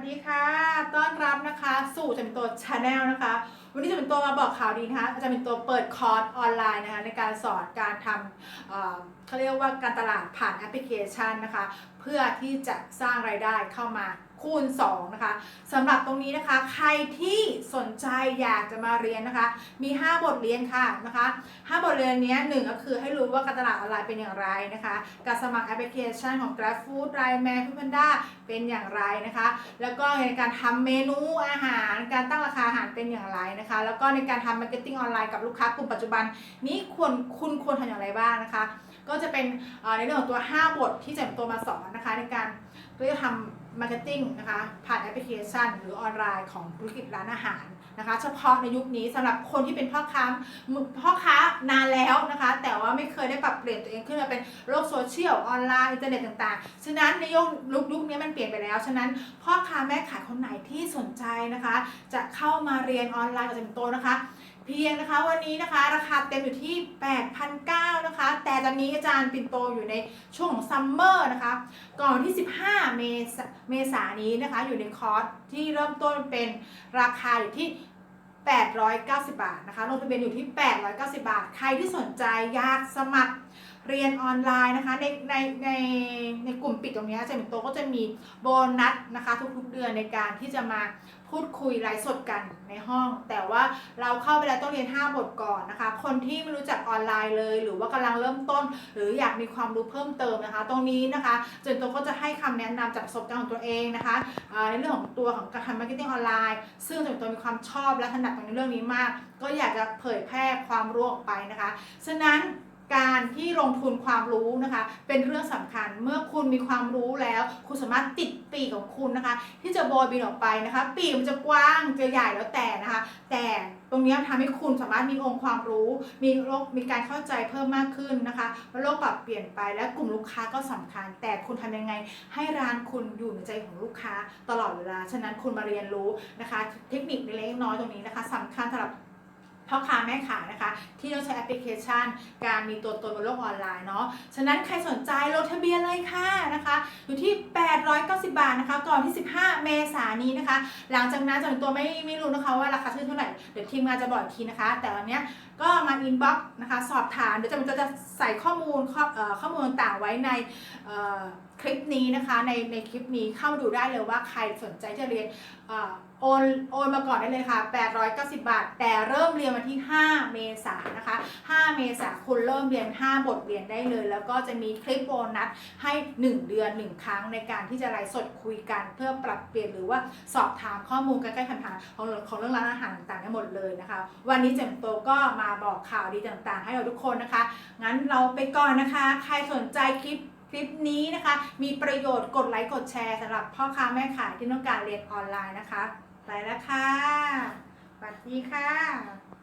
สวัสดีค่ะ ต้อนรับนะคะสู่จะเป็นตัวชาแนลนะคะ วันนี้จะเป็นตัวมาบอกข่าวดีนะคะ จะเป็นตัวเปิดคอร์สออนไลน์นะคะในการสอนการทำเเขาเรียกว่าการตลาดผ่านแอปพลิเคชันนะคะ เพื่อที่จะสร้างไรายได้เข้ามา คูณ 2 นะคะสำหรับตรงนี้นะคะ ใครที่สนใจอยากจะมาเรียนนะคะ มี 5 บทเรียนค่ะนะคะ5บทเรียนนี้หนึ่งก็คือให้รู้ว่าการตลาดออนไลน์เป็นอย่างไรนะคะ การสมัครแอปพลิเคชันของ GrabFood r i d e m a n f o o d p a n d a เป็นอย่างไรนะคะ แล้วก็ในการทำเมนูอาหาร การตั้งราคาอาหารเป็นอย่างไรนะคะ แล้วก็ในการทำมาร์เก็ตติ้งออนไลน์กับลูกค้ากลุ่มปัจจุบัน นี้ควรคุณควรทำอย่างไรบ้างนะคะ ก็จะเป็นในเรื่องของตัว 5 บทที่จะเป็นตัวมาสอนนะคะในการ เพื่อทำมาร์เก็ตติ้งนะคะผ่านแอปพลิเคชัน หรือออนไลน์ของธุรกิจร้านอาหารนะคะ เฉพาะในยุคนี้สำหรับคนที่เป็นพ่อค้าพ่อค้านานแล้วนะคะ แต่ว่าไม่เคยได้ปรับเปลี่ยนตัวเองขึ้นมาเป็นโลกโซเชียลออนไลน์อินเทอร์เน็ตต่างๆ ฉะนั้นในยุคยุคยุคนี้มันเปลี่ยนไปแล้ว ฉะนั้นพ่อค้าแม่ขายคนไหนที่สนใจนะคะ จะเข้ามาเรียนออนไลน์กับจะเป็นโตนะคะ พียงนะคะวันนี้นะคะราคาเต็มอยู่ที่ 8,900นะคะ แต่ตอนนี้อาจารย์ปิ่นโตอยู่ในช่วงของซัมเมอร์นะคะ ก่อนที่ 15 เมษเมษายนนี้นะคะ อยู่ในคอร์สที่เริ่มต้นเป็นราคาอยู่ที่ 890 บาทนะคะ ลงทะเบียนอยู่ที่ 890 บาท ใครที่สนใจอยากสมัคร เรียนออนไลน์นะคะ ในในในในกลุ่มปิดตรงนี้อาจารย์ปิโตก็จะมีโบนัสนะคะ ทุกๆเดือนในการที่จะมาพูดคุยไลฟ์สดกันในห้อง แต่ว่าเราเข้าไปแล้วต้องเรียน 5 บทก่อนนะคะ คนที่ไม่รู้จักออนไลน์เลย หรือว่ากำลังเริ่มต้น หรืออยากมีความรู้เพิ่มเติมนะคะ ตรงนี้นะคะเจนโตก็จะให้คำแนะนำจากประสบการณ์ของตัวเองนะคะในเรื่องของตัวของการทำมาร์เก็ตติ้งออนไลน์ ซึ่งเจนโตมีความชอบและถนัดตรงในเรื่องนี้มาก ก็อยากจะเผยแพร่ความรู้ออกไปนะคะฉะนั้น การที่ลงทุนความรู้นะคะ เป็นเรื่องสำคัญเมื่อคุณมีความรู้แล้ว คุณสามารถติดปีกของคุณนะคะ ที่จะโบยบินออกไปนะคะ ปีกมันจะกว้างจะใหญ่แล้วแต่นะคะ แต่ตรงนี้ยทำให้คุณสามารถมีองค์ความรู้ มีโลกมีการเข้าใจเพิ่มมากขึ้นนะคะโลกปรับเปลี่ยนไปและกลุ่มลูกค้าก็สำคัญ แต่คุณทำยังไง ให้ร้านคุณอยู่ในใจของลูกค้าตลอดเวลา ฉะนั้นคุณมาเรียนรู้นะคะ เทคนิคเล็กน้อยตรงนี้นะคะสำคัญสำหรับ พ่อค้าแม่ขายนะคะ ที่ต้องใช้แอปพลิเคชัน การมีตัวตนบนโลกออนไลน์เนาะฉะนั้นใครสนใจลงทะเบียนเลยค่ะนะคะอยู่ที่ 890 บาทนะคะ ก่อนที่ 15 เมษายนนี้นะคะ หลังจากนั้นจนตัวไม่ไม่รู้นะคะว่าราคาชื่อเท่าไหร่เดี๋ยวทีมงานจะบอกทีนะคะ แต่วันเนี้ยก็มาอินบ็อกซ์นะคะ สอบถามเดี๋ยวจะจะจะใส่ข้อมูลข้ออข้อมูลต่างไว้ในเอ่อ คลิปนี้นะคะในในคลิปนี้เข้าดูได้เลยว่าใครสนใจจะเรียนอโอนโอนมาก่อนได้เลยค่ะ 890 บาท แต่เริ่มเรียนวันที่ 5 เมษายนนะคะ 5 เมษายนคุณเริ่มเรียน 5 บทเรียนได้เลย แล้วก็จะมีคลิปโบนัสให้ 1 เดือน 1 ครั้งในการที่จะไลฟ์สดคุยกันเพื่อปรับเปลี่ยนหรือว่าสอบถามข้อมูลใกล้ๆคำถามของของเรื่องร้านอาหารต่างๆทั้หมดเลยนะคะ วันนี้เจมโตก็มาบอกข่าวดีต่างๆ ให้เราทุกคนนะคะ งั้นเราไปก่อนนะคะ ใครสนใจคลิป คลิปนี้นะคะ มีประโยชน์กดไลค์กดแชร์สำหรับพ่อค้าแม่ขายที่ต้องการเรียนออนไลน์นะคะ ไปแล้วค่ะสวัสดีค่ะ